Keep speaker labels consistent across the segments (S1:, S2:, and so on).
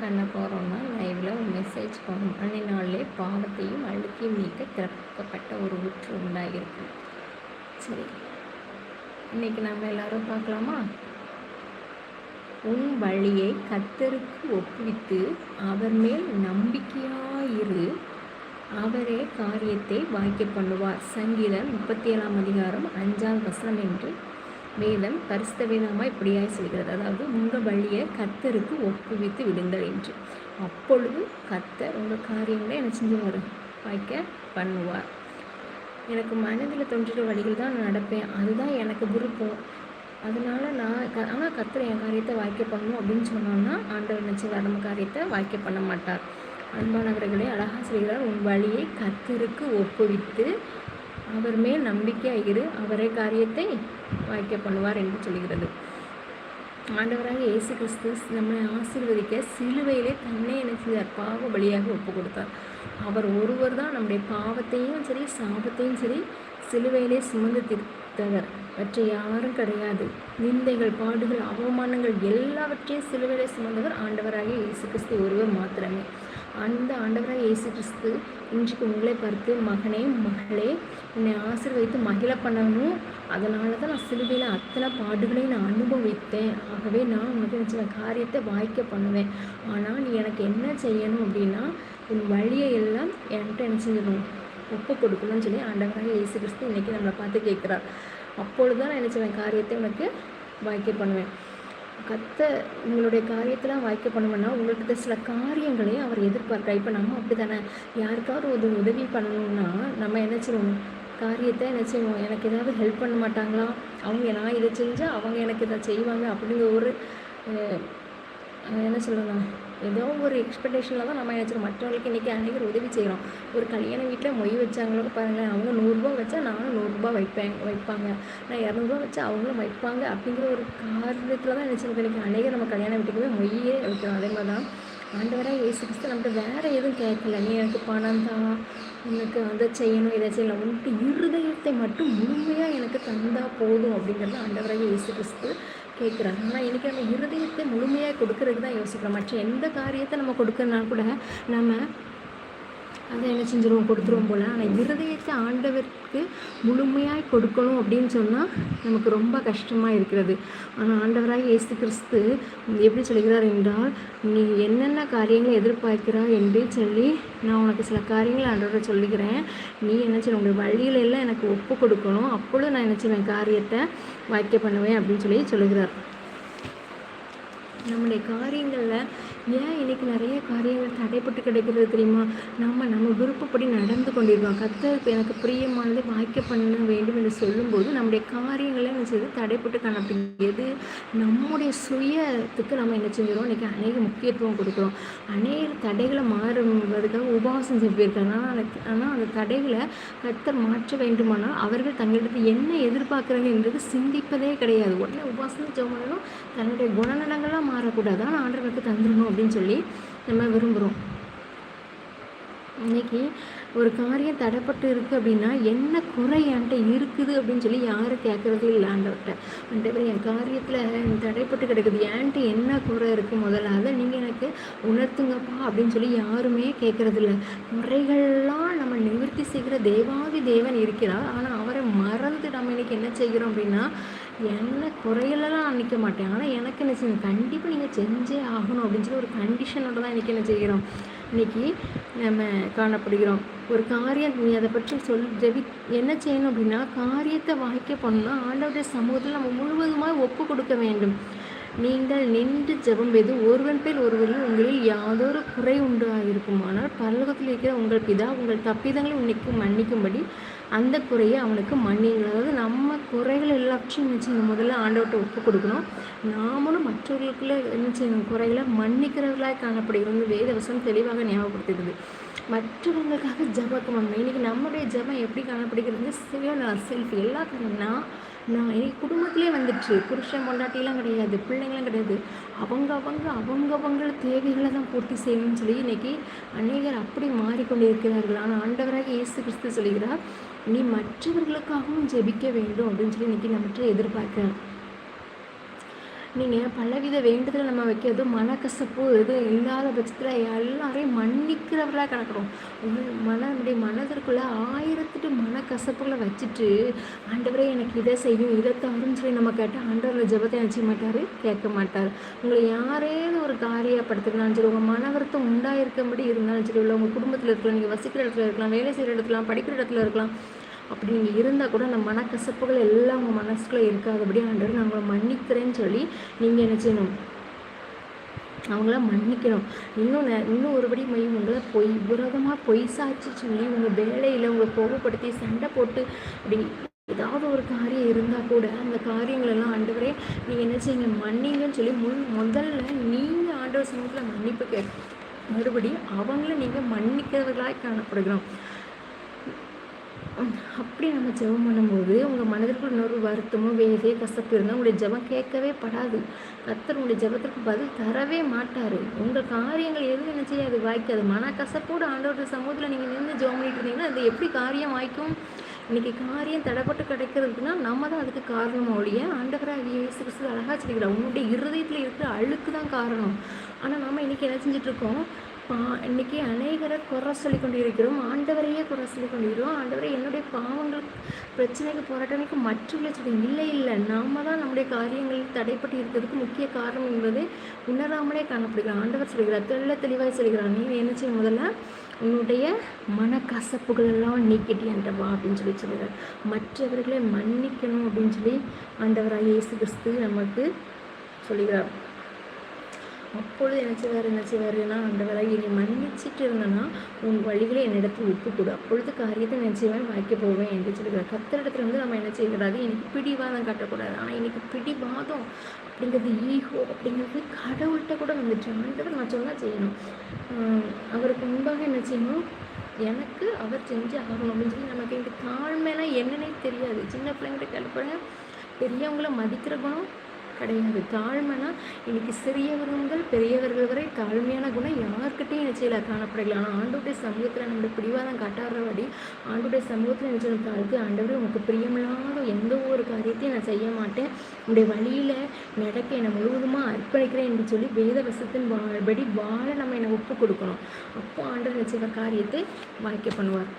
S1: பண்ண போகிறோம்னா லைவில் ஒரு மெசேஜ் போகணும் அன்னினாலே பாவத்தையும் அழுக்கையும் நீக்க திறக்கப்பட்ட ஒரு ஊற்று உண்டாகிருக்கு சரி. இன்னைக்கு நம்ம எல்லாரும் பார்க்கலாமா? உன் வழியை கத்தருக்கு ஒப்புவித்து அவர் மேல் நம்பிக்கையாயிரு. அவரே காரியத்தை வாக்கிய பண்ணுவார். சங்கீதம் முப்பத்தி ஏழாம் அதிகாரம் அஞ்சாம் வசனம் என்று மேலும் பரிசுத்த வேதமாக இப்படியாய் சொல்கிறது. அதாவது உங்கள் வழியை கத்தருக்கு ஒப்புவித்து விடுங்கள் என்று. அப்பொழுது கத்தர் உங்கள் காரியங்களை என்ன செஞ்சுவார்? வாய்க்க பண்ணுவார். எனக்கு மனதில் தோன்றிய வழிகள் தான் நான் நடப்பேன். அதுதான் எனக்கு விருப்பம். அதனால் நான் க ஆனால் கத்தர் என் காரியத்தை வாய்க்க பண்ணணும் அப்படின்னு சொன்னோன்னா ஆண்டவர் நினச்சி நம்ம காரியத்தை வாய்க்க பண்ண மாட்டார். அன்பானவர்களே அழகாக சொல்கிறார் உன் வழியை கத்தருக்கு ஒப்புவித்து அவர் மேல் நம்பிக்கையாக இரு அவரே காரியத்தை வாய்க்க பண்ணுவார் என்று சொல்கிறது. ஆண்டவராக இயேசு கிறிஸ்து நம்மளை ஆசீர்வதிக்க சிலுவையிலே தன்னை என்ன செய்தார் பாவ பலியாக ஒப்பு கொடுத்தார். அவர் ஒருவர் தான் நம்முடைய பாவத்தையும் சரி சாபத்தையும் சரி சிலுவையிலே சுமந்து தீர்த்தவர். மற்ற யாரும் கிடையாது. நிந்தைகள் பாடுகள் அவமானங்கள் எல்லாவற்றையும் சிலுவையிலே சுமந்தவர் ஆண்டவராக இயேசு கிறிஸ்து ஒருவர் மாத்திரமே. அந்த ஆண்டவராக இயேசு கிறிஸ்து இன்றைக்கு உங்களை பார்த்து மகனே மகளே என்னை ஆசீர்வதித்து மகிழ பண்ணணும். அதனால தான் நான் சிலுவையில் அத்தனை பாடுகளையும் நான் அனுபவித்தேன். ஆகவே நான் உனக்கு சில காரியத்தை வாய்க்க பண்ணுவேன். ஆனால் நீ எனக்கு என்ன செய்யணும் அப்படின்னா உன் வழியை எல்லாம் என்கிட்ட என்ன செஞ்சிடணும். ஒப்பு கொடுக்கணும்னு சொல்லி ஆண்டவராக இயேசு கிறிஸ்து இன்றைக்கி நம்மளை பார்த்து கேட்குறார். அப்பொழுது தான் நான் என்ன செய்வேன்? காரியத்தை உனக்கு வாய்க்க பண்ணுவேன். கத்த உங்களுடைய காரியத்தெல்லாம் வாய்க்க பண்ணணும்னா உங்கள்கிட்ட சில காரியங்களை அவர் எதிர்பார்க்குறார். இப்போ நம்ம அப்படி தானே யாருக்காவது ஒரு உதவி பண்ணணும்னா நம்ம என்ன செய்வோம்? காரியத்தை என்ன செய்வோம்? எனக்கு ஏதாவது ஹெல்ப் பண்ண மாட்டாங்களா? அவங்க நான் இதை செஞ்சால் அவங்க எனக்கு இதை செய்வாங்க அப்படிங்கிற ஒரு என்ன சொல்லணும் ஏதோ ஒரு எக்ஸ்பெக்டேஷனில் தான் நம்ம ஏதாச்சும் மற்றவங்களுக்கு இன்றைக்கி அநேகர் உதவி செய்கிறோம் ஒரு கல்யாண வீட்டில் மொய் வச்சாங்களோ பாருங்களேன் அவங்க நூறுரூபா வச்சா நானும் நூறுரூபா வைப்பேன் வைப்பாங்க. நான் இரநூறுபா வச்சா அவங்களும் வைப்பாங்க அப்படிங்கிற ஒரு காரணத்தில் தான் நினச்சிருக்கோம். இன்றைக்கி அநேகர் நம்ம கல்யாண வீட்டுக்குமே மொய்யே வைக்கிறோம். அதே மாதிரி தான் ஆண்டவராக ஏசு கிறிஸ்து நம்மகிட்ட வேறு எதுவும் கேட்கல. நீ எனக்கு பணம் தான் எனக்கு அதை செய்யணும் இதை செய்யலாம் உன்ட்டு இருதயத்தை மட்டும் முழுமையாக எனக்கு தந்தால் போதும் அப்படிங்கிறது ஆண்டவராக இயேசு கிறிஸ்து கேட்குறாங்க. ஆனால் இன்றைக்கி நம்ம இருதயத்தை முழுமையாக கொடுக்கறதுக்கு தான் யோசிக்கிறோம். மற்ற எந்த காரியத்தை நம்ம கொடுக்கறனால கூட நம்ம அதை என்ன செஞ்சிருவோம்? கொடுத்துருவோம் போல். ஆனால் இருதயத்தை ஆண்டவருக்கு முழுமையாக கொடுக்கணும் அப்படின்னு சொன்னால் நமக்கு ரொம்ப கஷ்டமாக இருக்கிறது. ஆனால் ஆண்டவராக இயேசு கிறிஸ்து எப்படி சொல்கிறார் என்றால் நீ என்னென்ன காரியங்களை எதிர்பார்க்கிறாய்? என்று சொல்லி நான் உனக்கு சில காரியங்களை ஆண்டவரை சொல்லிக்கிறேன் நீ என்ன செய்ய உங்களுடைய வழியில எல்லாம் எனக்கு ஒப்பு கொடுக்கணும். அப்பொழுது நான் என்ன செய்வேன்? காரியத்தை வாய்க்க பண்ணுவேன் அப்படின்னு சொல்லி சொல்லுகிறார். நம்முடைய காரியங்களில் ஏன் இன்றைக்கி நிறைய காரியங்கள் தடைப்பட்டு கிடைக்கிறது தெரியுமா? நம்ம நம்ம விருப்பப்படி நடந்து கொண்டிருக்கோம். கத்தருக்கு எனக்கு பிரியமானதை வாய்க்க பண்ண வேண்டும் என்று சொல்லும்போது நம்முடைய காரியங்களை என்ன செய்யுது தடைப்பட்டு காணப்படுகிறது நம்முடைய சுயத்துக்கு நம்ம என்ன செஞ்சிடும் இன்றைக்கி அநேக முக்கியத்துவம் கொடுக்குறோம். அநேக தடைகளை மாறுவதற்காக உபவாசம் செஞ்சிருக்காங்க ஆனால் ஆனால் அந்த தடைகளை கத்தர் மாற்ற வேண்டுமானால் அவர்கள் தங்களிடத்து என்ன எதிர்பார்க்குறாங்க என்றது சிந்திப்பதே கிடையாது. உடனே உபாசனம் ஜெபம் தன்னுடைய குணநலங்கள்லாம் மாறக்கூடாது. ஆனால் ஆண்டவருக்கு தந்துடணும் அப்படின்னு சொல்லி நம்ம விரும்புகிறோம் இன்றைக்கி ஒரு காரியம் தடைப்பட்டு இருக்குது அப்படின்னா என்ன குறை என்கிட்ட இருக்குது அப்படின்னு சொல்லி யாரும் கேட்குறது இல்லை ஆண்டவர்கிட்ட. ஆண்டவர் என் காரியத்தில் தடைப்பட்டு கிடக்குது. ஏன்ட்டு என்ன குறை இருக்குது முதல்ல? அதை நீங்கள் எனக்கு உணர்த்துங்கப்பா அப்படின்னு சொல்லி யாருமே கேட்குறதில்ல குறைகள்லாம் நம்ம நிவர்த்தி செய்கிற தேவாதி தேவன் இருக்கிறார். ஆனால் மறந்து நம்ம இன்றைக்கி என்ன செய்கிறோம் அப்படின்னா என்ன குறைகளெல்லாம் நிற்க மாட்டேன். ஆனால் எனக்கு என்ன செய்யணும்? கண்டிப்பாக நீங்கள் செஞ்சே ஆகணும் அப்படின்னு சொல்லி ஒரு கண்டிஷனோட தான் இன்றைக்கி என்ன செய்கிறோம் இன்றைக்கி நம்ம காணப்படுகிறோம். ஒரு காரியம் நீ அதை பற்றி சொல் ஜெபி என்ன செய்யணும் அப்படின்னா காரியத்தை வாய்க்க பண்ணணும்னா ஆண்டவருடைய சமூகத்தில் நம்ம முழுவதுமாக ஒப்பு கொடுக்க வேண்டும். நீங்கள் நின்று ஜெபம் செய்து ஒருவன் பேர் ஒருவரில் உங்களில் யாதொரு குறை உண்டாக இருக்குமானால் பரலோகத்தில் இருக்கிற உங்கள் பிதா உங்கள் தப்பிதங்களை இன்னைக்கு மன்னிக்கும்படி அந்த குறையை அவனுக்கு மன்னிங்கள் அதாவது நம்ம குறைகள் எல்லாத்தையும் என்ன செய்யணும்? முதல்ல ஆண்டவர்கிட்ட ஒப்பு கொடுக்கணும். நாமளும் மற்றவர்களுக்குள்ள என்ன செய்யணும்? குறைகளை மன்னிக்கிறவர்களாக காணப்படுகிறது வேதவசம் தெளிவாக ஞாபகப்படுத்துகிறது. மற்றவங்களுக்காக ஜபக்கம் பண்ணணும் இன்றைக்கி நம்முடைய ஜபம் எப்படி காணப்படுகிறது? சுய செல்ஃப் எல்லா நான் நான் என் குடும்பத்திலே வந்துடுச்சு புருஷன் பொண்டாட்டிலாம் கிடையாது பிள்ளைங்களும் கிடையாது. அவங்க அவங்க அவங்க அவங்கள தேவைகளை தான் பூர்த்தி செய்யணும்னு சொல்லி இன்னைக்கு அநேகர் அப்படி மாறிக்கொண்டே இருக்கிறார்கள். ஆனால் ஆண்டவராக இயேசு கிறிஸ்து சொல்கிறார் நீ மற்றவர்களுக்காகவும் ஜெபிக்க வேண்டும் அப்படின்னு சொல்லி இன்னைக்கு நம்மகிட்ட எதிர்பார்க்குறேன் நீங்கள் பலவித வேண்டுதல் நம்ம வைக்கிறது மனக்கசப்பு இது இல்லாத பட்சத்தில் எல்லாரையும் மன்னிக்கிறவர்களாக கணக்கிறோம் உங்கள் மன நம்முடைய மனதிற்குள்ளே ஆயிரத்துட்டு மனக்கசப்புகளை வச்சுட்டு ஆண்டவரே எனக்கு இதை செய்யும் இதை தவறுன்னு சொல்லி நம்ம கேட்டால் ஆண்டவரில் ஜபத்தை நினச்சிக்க மாட்டார் கேட்க மாட்டார். உங்களை யாரேனும் ஒரு காரியப்படுத்துக்கலாம் சரி உங்கள் மன வருத்தம் உண்டாயிருக்கும்படி இருந்தாலும் சரி இல்லை உங்கள் குடும்பத்தில் இருக்கலாம் நீங்கள் வசிக்கிற இடத்துல இருக்கலாம் வேலை செய்கிற இடத்துல படிக்கிற இடத்துல இருக்கலாம் அப்படி நீங்கள் இருந்தால் கூட அந்த மனக்கசப்புகள் எல்லாம் உங்கள் மனசுக்குள்ளே இருக்காதபடி ஆண்டவர் நான் உங்களை மன்னிக்கிறேன்னு சொல்லி நீங்கள் என்ன செய்யணும்? அவங்கள மன்னிக்கணும். இன்னும் இன்னும் ஒருபடி மை உங்களை பொய் விரோதமாக பொய் சாட்சி சொல்லி உங்கள் வேலையில் உங்களை கோபப்படுத்தி சண்டை போட்டு அப்படி ஏதாவது ஒரு காரியம் இருந்தால் கூட அந்த காரியங்களெல்லாம் ஆண்டவரே நீங்கள் என்ன செய்யுங்க? மன்னிங்கன்னு சொல்லி முன் முதல்ல நீங்கள் ஆண்டவர் சமூகத்தில் மன்னிப்பு கேட்க மறுபடி அவங்கள நீங்கள் மன்னிக்கிறவர்களாக காணப்படுகிறோம். அப்படி நம்ம ஜெபம் பண்ணும்போது உங்கள் மனதிற்குள் இன்னொரு வருத்தமோ வேதே கசப்பு இருந்தால் உங்களுடைய ஜெபம் கேட்கவே படாது. கத்தர் உங்களுடைய ஜெபத்திற்கு பதில் தரவே மாட்டார். உங்கள் காரியங்கள் எதுவும் என்ன செய்யாது வாய்க்காது. மன கசப்போடு ஆண்டவருடைய சமூகத்தில் நீங்கள் நின்று ஜெபம் பண்ணிட்டு இருந்தீங்கன்னா அது எப்படி காரியம் வாய்க்கும்? இன்றைக்கி காரியம் தடைப்பட்டு கிடைக்கிறதுக்குன்னா நம்ம தான் அதுக்கு காரணம் ஒழிய ஆண்டவராக இயேசு கிறிஸ்து அழகாக சொல்லிக்கிறார் உன்னுடைய இருதயத்தில் இருக்கிற அழுக்கு தான் காரணம். ஆனால் நம்ம இன்றைக்கி என்ன செஞ்சிட்ருக்கோம் இருக்கோம்? இன்னைக்கு அநேகரை குறை சொல்லி கொண்டிருக்கிறோம். ஆண்டவரையே குறை சொல்லி கொண்டிருக்கிறோம். ஆண்டவரை என்னுடைய பாவங்கள் பிரச்சனைக்கு போராட்டங்களுக்கு மற்றவர்களை சொல்லி இல்லை இல்லை. நாம தான் நம்முடைய காரியங்கள் தடைப்பட்டு இருக்கிறதுக்கு முக்கிய காரணம் என்பது உணராமலே காணப்படுகிறார் ஆண்டவர் சொல்கிறார். தெள்ள தெளிவாக சொல்கிறார். நீ என்ன செய்ய முதல்ல? உன்னுடைய மனக்கசப்புகள் எல்லாம் அப்படின்னு சொல்லி சொல்கிறார். மற்றவர்களை மன்னிக்கணும் அப்படின்னு சொல்லி ஆண்டவராக இயேசு கிறிஸ்து நமக்கு சொல்லுகிறார் அப்பொழுது என்ன செய்வார் என்ன செய்வாருன்னா ஆண்டவராக என்னை மன்னிச்சிட்டு இருந்தேன்னா உன் வழிகளை என்னிடத்தில் ஒப்பு கொடு அப்பொழுது காரியத்தை என்ன செய்வேன் வாய்க்க போவேன் என்று சொல்லுகிறார். கத்தரிடத்துல வந்து நம்ம என்ன செய்யக்கூடாது? எனக்கு பிடிவாதம் காட்டக்கூடாது. ஆனால் எனக்கு பிடிவாதம் அப்படிங்கிறது ஈகோ அப்படிங்கிறது கடவுள்கிட்ட கூட வந்துச்சு ஆண்டவர் நான் சொன்னால் செய்யணும். அவருக்கு முன்பாக என்ன செய்யணும்? எனக்கு அவர் செஞ்சு ஆகணும். அப்படின்னு சொல்லி நமக்கு இந்த தாழ்மையெல்லாம் என்னன்னே தெரியாது. சின்ன பிள்ளைங்கிட்ட கிளப்புற பெரியவங்கள மதிக்கிற குணம் கிடையாது தாழ்மைனா இன்னைக்கு சிறியவர்கள் முதல் பெரியவர்கள் வரை தாழ்மையான குணம் யாருக்கிட்டையும் நிச்சயில காணப்படல. ஆனால் ஆண்டுடைய சமூகத்தில் நம்மளுடைய பிடிவாதம் காட்டாதபடி ஆண்டுடைய சமூகத்தில் நிச்சயம் தாழ்த்து ஆண்டவர் உனக்கு பிரியமில்லாத எந்த ஒரு காரியத்தையும் நான் செய்ய மாட்டேன். உன்னுடைய வழியில் நடக்க என்னை முழுவதுமாக அர்ப்பணிக்கிறேன் என்று சொல்லி வேத வசத்தின் படி வாழ நம்ம என்னை ஒப்பு கொடுக்கணும். அப்போ ஆண்டவர் நிச்சய காரியத்தை வாய்க்க பண்ணுவார்.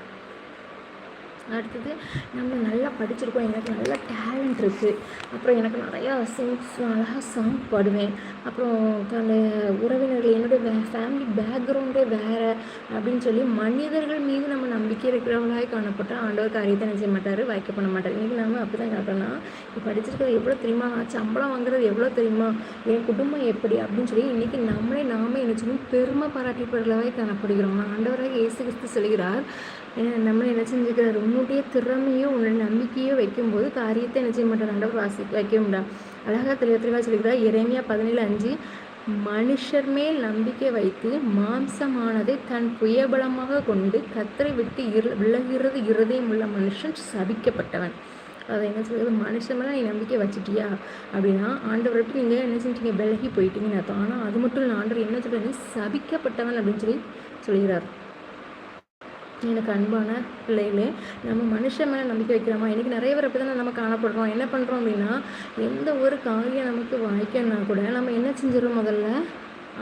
S1: அடுத்தது நம்ம நல்லா படிச்சிருக்கோம். எனக்கு நல்ல டேலண்ட் இருக்குது அப்புறம் எனக்கு நிறையா சிங்ஸ் அழகாக சாங் பாடுவேன். அப்புறம் அந்த உறவினர்கள் என்னுடைய ஃபேமிலி பேக்ரவுண்டே வேறு அப்படின்னு சொல்லி மனிதர்கள் மீது நம்ம நம்பிக்கை இருக்கிறவங்களாக காணப்பட்டால் ஆண்டவர் காரியத்தை நினைச்ச செய்ய மாட்டார் வாய்க்க பண்ண மாட்டார். இன்றைக்கி நம்ம அப்படி தான் காட்டுறோம்னா இப்போ படிச்சிருக்கிறது எவ்வளோ தெரியுமா? நான் சம்பளம் வாங்குறது எவ்வளோ தெரியுமா? என் குடும்பம் எப்படி? அப்படின்னு சொல்லி இன்றைக்கி நம்மளே நாமே என்ன சொல்லணும் பெருமை பாராட்டிப்பவர்களாகவே காணப்படுகிறோம். ஆண்டவராக இயேசு கிறிஸ்து சொல்கிறார் ஏன்னா என்ன செஞ்சுக்கிறார் உன்னுடைய திறமையோ உன்னுடைய நம்பிக்கையோ வைக்கும்போது காரியத்தை என்ன செய்ய மாட்டார்? ஆண்டவர் வாசி வைக்க முடியாது அழகாக தெளிவ தெளிவாக சொல்லிக்கிறார் பதினேழு அஞ்சு மனுஷர் மேல் நம்பிக்கை வைத்து மாம்சமானதை தன் புயபலமாக கொண்டு கத்தரை விட்டு இரு விலகிறது இருதயம் உள்ள மனுஷன் சபிக்கப்பட்டவன். அதை என்ன சொல்கிறது மனுஷன் மேலே நீ நம்பிக்கை வச்சிட்டியா? அப்படின்னா ஆண்டவரை விட்டு நீங்கள் என்ன செஞ்சிட்டீங்க? விலகி போயிட்டீங்கன்னு அர்த்தம். ஆனால் அது மட்டும் இல்லை. ஆண்டவர் என்ன சொல்கிறார் சபிக்கப்பட்டவன் அப்படின்னு சொல்லி சொல்கிறார் எனக்கு அன்பான பிள்ளைகளே நம்ம மனுஷன் மேலே நம்பிக்கை வைக்கிறோமா? இன்றைக்கி நிறைய பேர் அப்படி நம்ம காணப்படுறோம். என்ன பண்ணுறோம் அப்படின்னா எந்த ஒரு காரியம் நமக்கு வாய்க்கணும்னா கூட நம்ம என்ன செஞ்சிடறோம் முதல்ல?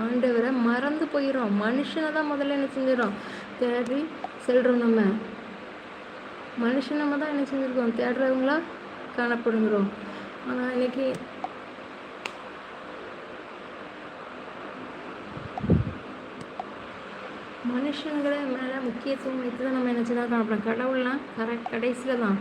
S1: ஆண்டவரை மறந்து போயிடும் மனுஷனை தான் முதல்ல என்ன செஞ்சிடறோம்? தேடி செல்கிறோம் நம்ம. மனுஷன் நம்ம தான் என்ன செஞ்சுருக்கோம்? தேடுறவங்களா காணப்படுகிறோம். ஆனால் இன்னைக்கு மனுஷங்களை மேலே முக்கியத்துவம் வைத்து தான் நம்ம என்ன செய்யலாம் காணப்படும். கடவுள்லாம் கரெக்ட் கடைசியில் தான்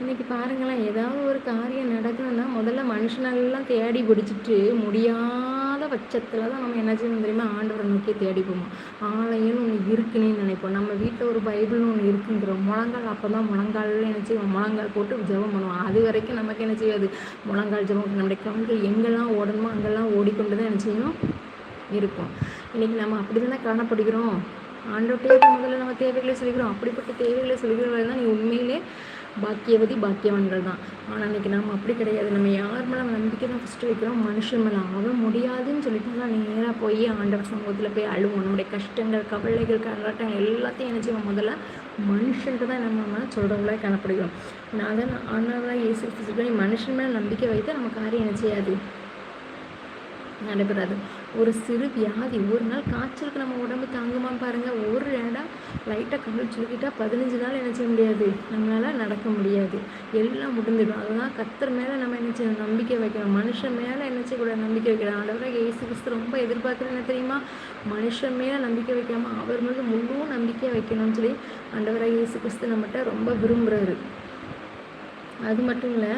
S1: இன்றைக்கி பாருங்களேன் ஏதாவது ஒரு காரியம் நடக்கணும்னா முதல்ல மனுஷனெல்லாம் தேடி பிடிச்சிட்டு முடியாத பட்சத்தில் தான் நம்ம என்ன செய்யணும் தெரியுமா? ஆண்டவரை நோக்கி தேடி போவோம் ஆலயம்னு ஒன்று இருக்குன்னே நினைப்போம். நம்ம வீட்டில் ஒரு பைபிள்னு ஒன்று இருக்குங்கிறோம் முழங்கால் அப்போ தான் முழங்காலில் என்ன செய்வோம்? முழங்கால் போட்டு ஜெபம் பண்ணுவோம். அது வரைக்கும் நமக்கு என்ன செய்யாது? முழங்கால் ஜெபம் நம்முடைய கண்கள் எங்கெல்லாம் ஓடணுமோ அங்கெல்லாம் ஓடிக்கொண்டு தான் என்ன செய்யணும்? இருக்கும். இன்றைக்கி நம்ம அப்படி தானே காணப்படுகிறோம்? ஆண்டோட்டே முதல்ல நம்ம தேவைகளை சொல்லிக்கிறோம். அப்படிப்பட்ட தேவைகளை சொல்லிக்கிறவர்கள் தான் நீ உண்மையிலே பாக்கியவதி பாக்கியவான்கள் தான். ஆனால் இன்றைக்கி நம்ம அப்படி கிடையாது. நம்ம யார் மேலே நம்பிக்கை தான் ஃபஸ்ட்டு வைக்கிறோம்? மனுஷன் மேலே. அவன் முடியாதுன்னு சொல்லிட்டு தான் நேராக போய் ஆண்டவர் சமூகத்தில் போய் அழுவோம் நம்முடைய கஷ்டங்கள் கவலைகள் கலாட்டங்கள் எல்லாத்தையும் என்ன செய்வோம் முதல்ல மனுஷன்ட்டு தான் நம்ம சொல்கிறவங்களே காணப்படுகிறோம். நான் தான் ஆண்டவராக இயேசு பண்ணி மனுஷன் மேலே நம்பிக்கை வைத்து நம்ம காரியம் என்ன செய்யாது? நடைபெறாது. ஒரு சிறு வியாதி. ஒரு நாள் காய்ச்சலுக்கு நம்ம உடம்பு தாங்குமா பாருங்கள் ஒரு இடம் லைட்டாக கால் சொல்லிக்கிட்டால் பதினஞ்சு நாள் என்ன செய்ய முடியாது? நம்மளால் நடக்க முடியாது. எல்லாம் முடிஞ்சிடும். அதுதான் கத்தர் மேலே நம்ம என்ன செய்யணும்? நம்பிக்கை வைக்கணும். மனுஷன் மேலே என்ன செய்யக்கூடாது? நம்பிக்கை வைக்கணும். ஆண்டவராக ஏசு கிறிஸ்து ரொம்ப எதிர்பார்க்குறது என்ன தெரியுமா? மனுஷன் மேலே நம்பிக்கை வைக்காமல் அவர் மேலே முழு நம்பிக்கை வைக்கணும்னு சொல்லி ஆண்டவராக இயேசு கிறிஸ்து நம்மகிட்ட ரொம்ப விரும்புகிறாரு அது மட்டும் இல்லை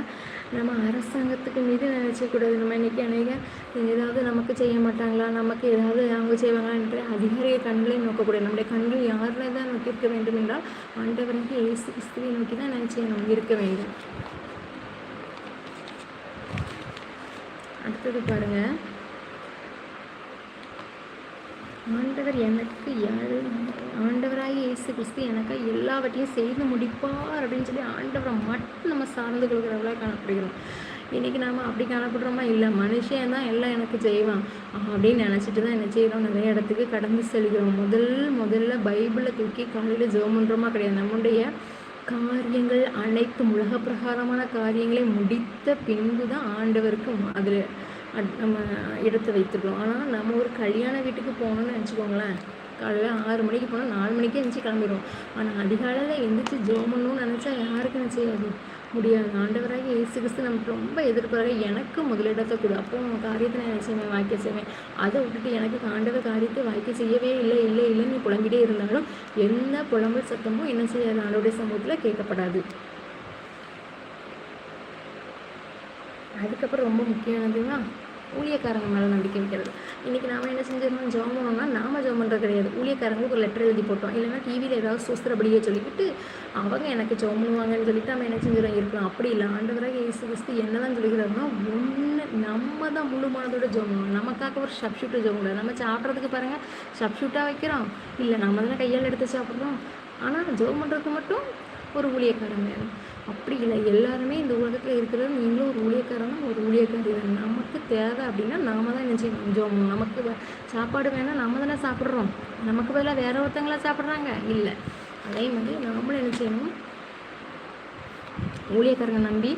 S1: நம்ம அரசாங்கத்துக்கு மீது நினச்சக்கூடாது நம்ம இன்றைக்கி அநேக ஏதாவது நமக்கு செய்ய மாட்டாங்களா நமக்கு ஏதாவது அவங்க செய்வாங்களான்ற அதிகாரிய கண்களை நோக்கக்கூடாது நம்முடைய கண்கள் யாரில் தான் நோக்கி இருக்க வேண்டும் என்றால் ஆண்டவருக்கு ஏசு கிறிஸ்துவை நோக்கி தான் நினச்சி இருக்க வேண்டும். அடுத்தது பாருங்கள் ஆண்டவர் எனக்கு ஆண்டவராக இயேசு கிறிஸ்து எனக்கு? எல்லாவற்றையும் செய்து முடிப்பார் அப்படின்னு சொல்லி ஆண்டவரை மட்டும் நம்ம சார்ந்து கொள்கிறவர்களாக காணப்படுகிறோம். இன்றைக்கி நாம் அப்படி காணப்படுறோமா? இல்லை மனுஷன் தான் எல்லாம் எனக்கு செய்வான். அப்படின்னு நினச்சிட்டு தான் என்ன செய்கிறோம் நிறைய இடத்துக்கு கடந்து செல்கிறோம். முதல் முதல்ல பைபிளை தூக்கி காலையில் ஜோம் பண்ணுறோமா கிடையாது. நம்முடைய காரியங்கள் அனைத்தும் உலக பிரகாரமான காரியங்களை முடித்த பின்பு தான் ஆண்டவருக்கு அதில் நம்ம எடுத்து வைத்துக்கிறோம் ஆனால் நம்ம ஒரு கல்யாண வீட்டுக்கு போகணுன்னு நினச்சிக்கோங்களேன் காலையில் ஆறு மணிக்கு போனால் நாலு மணிக்கே எழுந்துச்சி கிளம்பிடுவோம். ஆனால் அதிகாலையில் எழுந்திரிச்சு ஜோம் பண்ணணும்னு நினச்சா யாருக்கு என்ன செய்யாது. முடியாது. ஆண்டவராக இயேசு கிறிஸ்து நமக்கு ரொம்ப எதிர்பார்க்க எனக்கு முதலிடத்தை கொடு. அப்போ உன் காரியத்தை நான் செய்வேன்? வாய்க்க செய்வேன். அதை விட்டுட்டு எனக்கு ஆண்டவர் காரியத்தை வாய்க்க செய்யவே இல்லை இல்லை இல்லைன்னு நீ புலம்பிட்டே இருந்தாலும் என்ன புலம்பல் சத்தமும் என்ன செய்யாது. ஆண்டோடைய சமூகத்தில் கேட்கப்படாது. அதுக்கப்புறம் ரொம்ப முக்கியமானதுன்னா ஊழியக்காரங்க மேலே நம்பிக்கை வைக்கிறது. இன்றைக்கி நாம் என்ன செஞ்சிடணும்? ஜோம் பண்ணோம்னா நாம் ஜோம் பண்ணுறது கிடையாது. ஊழியக்காரங்களுக்கு ஒரு லெட்டர் எழுதி போட்டோம். இல்லைன்னா டிவியில் ஏதாவது சுஸ்திரப்படியே சொல்லிவிட்டு அவங்க எனக்கு ஜோம் பண்ணுவாங்கன்னு சொல்லிட்டு நம்ம என்ன செஞ்சிடும் இருக்கலாம். அப்படி இல்லை. ஆண்டவராக இயேசு கிறிஸ்து என்ன தான் சொல்லிக்கிறாருன்னா ஒன்று நம்ம தான் முழு மனதோட ஜோம் நமக்காக ஒரு சப்ஷூட்டு ஜோம் கூடாது நம்ம சாப்பிட்றதுக்கு பாருங்கள் சப்ஷூட்டாக வைக்கிறோம். இல்லை நம்ம தானே கையால் எடுத்து சாப்பிட்றோம். ஆனால் ஜோம் பண்ணுறதுக்கு மட்டும் ஒரு ஊழியக்காரன் வேணும். அப்படி இல்லை. எல்லாருமே இந்த உலகத்தில் இருக்கிறது நீங்களும் ஒரு ஊழியக்காரனா ஒரு ஊழியக்காரி தான். நமக்கு தேவை அப்படின்னா நாம தான் என்ன செய்யணும்? நமக்கு சாப்பாடு வேணால் நாம தானே சாப்பிட்றோம். நமக்கு பதிலாக வேற ஒருத்தங்களா சாப்பிட்றாங்க? இல்லை. அதே மாதிரி நாமளும் என்ன செய்யணும்? ஊழியக்காரங்க நம்பி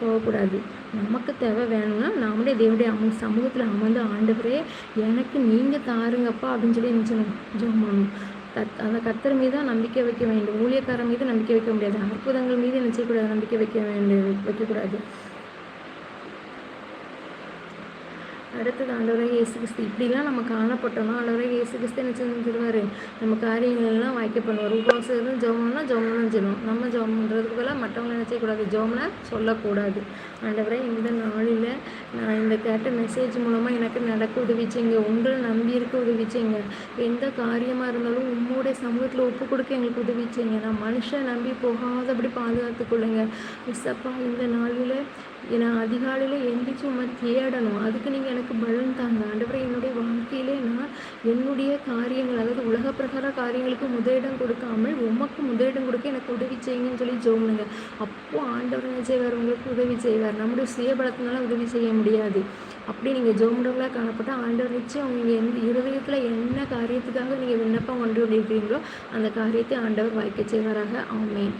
S1: போகக்கூடாது. நமக்கு தேவை வேணும்னா நாமளே தேவடைய அவங்க சமூகத்தில் அமர்ந்து ஆண்டவரே எனக்கு நீங்கள் தாருங்கப்பா அப்படின்னு சொல்லி என்ன செய்யணும் ஜோம் பண்ணணும். கத் அந்த கத்தர் மீது தான் நம்பிக்கை வைக்க வேண்டும். ஊழியக்காரன் மீது நம்பிக்கை வைக்க முடியாது. அற்புதங்கள் மீது நிச்சயக்கூடாது. நம்பிக்கை வைக்க வேண்டிய வைக்கக்கூடாது. அடுத்தது ஆண்டவராக இயேசு கிறிஸ்து இப்படிலாம் நம்ம காணப்பட்டோம்னா ஆண்டவராக இயேசு கிறிஸ்து என்ன செஞ்சிருவார் நம்ம காரியங்கள்லாம் வாய்க்க பண்ணுவார். உபவாசம் ஜோம்னா ஜோம்னா செய்யணும் நம்ம ஜோம் பண்ணுறதுக்கு பதிலாக மற்றவங்களை நினைச்சக்கூடாது ஜோம்னா சொல்லக்கூடாது. ஆண்டவரே இந்த நாளில் நான் இந்த கேட்ட மெசேஜ் மூலமாக எனக்கு நடக்க உதவிச்சிங்க. உங்களை நம்பி இருக்க உதவிச்சிங்க. எந்த காரியமாக இருந்தாலும் உம்மோடைய சமூகத்தில் ஒப்பு கொடுக்க எங்களுக்கு உதவிச்சிங்க. நான் மனுஷன் நம்பி போகாதபடி பாதுகாத்து கொள்ளுங்க. மிஸ்ஸப்பா இந்த நாளில் நான் அதிகாலையில் எந்திரிச்சு உண்மை தேடணும். அதுக்கு நீங்கள் எனக்கு பலன் தாங்க. ஆண்டவரை என்னுடைய வாழ்க்கையிலே நான் என்னுடைய காரியங்கள் அதாவது உலக பிரகார காரியங்களுக்கு முதலிடம் கொடுக்காமல் உமக்கு முதலிடம் கொடுக்க எனக்கு உதவி செய்யுங்கன்னு சொல்லி ஜோம்னுங்க. அப்போது ஆண்டவர் என்ன செய்வார்? உங்களுக்கு உதவி செய்வார். நம்முடைய சுயபலத்தினால உதவி செய்ய முடியாது. அப்படி நீங்கள் ஜோம்டவங்களாக காணப்பட்டால் ஆண்டவர் நிச்சயம் அவங்க எந்த இருதயத்தில் என்ன காரியத்துக்காக நீங்கள் விண்ணப்பம் கொண்டு கொண்டிருக்கிறீங்களோ அந்த காரியத்தை ஆண்டவர் வாய்க்க செய்வாராக. ஆமேன்.